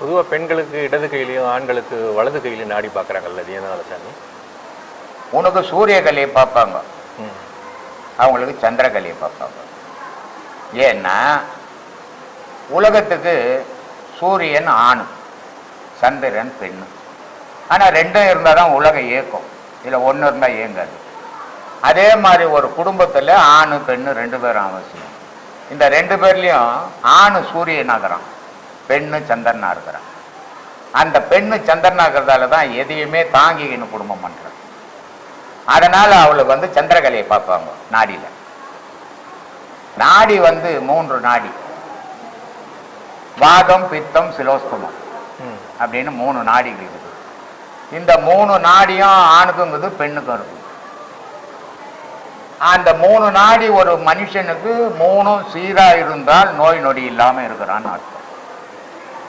பொதுவாக பெண்களுக்கு இடது கையிலையும் ஆண்களுக்கு வலது கையிலையும் நாடி பார்க்குறாங்கல்ல அது எதனால சாமி உனக்கு சூரியகலையை பார்ப்பாங்க. ம். அவங்களுக்கு சந்திரகலையை பார்ப்பாங்க. ஏன்னா உலகத்துக்கு சூரியன் ஆண் சந்திரன் பெண்ணு. ஆனால் ரெண்டும் இருந்தால் தான் உலகம் இயக்கும். இதில் ஒன்று இருந்தால் இயங்காது. அதே மாதிரி ஒரு குடும்பத்தில் ஆண் பெண்ணு ரெண்டு பேரும் அவசியம். இந்த ரெண்டு பேர்லேயும் ஆண் சூரியனாகிறான். பெண்ணு சந்திரனா இருக்கிறான். அந்த பெண்ணு சந்திரனாகிறதால தான் எதையுமே தாங்கிக்கின்னு குடும்பம் பண்ணுறான் அதனால அவளுக்கு வந்து சந்திரகலையை பார்ப்பாங்க நாடியில. நாடி வந்து மூன்று நாடி. வாதம் பித்தம் சிலோஸ்தமம் அப்படின்னு மூணு நாடிகள் இருக்குது. இந்த மூணு நாடியும் ஆணுக்கும் இருக்குது பெண்ணுக்கும் இருக்குது. அந்த மூணு நாடி ஒரு மனுஷனுக்கு மூணும் சீரா இருந்தால் நோய் நொடி இல்லாம இருக்கிறான்னு அர்த்தம்.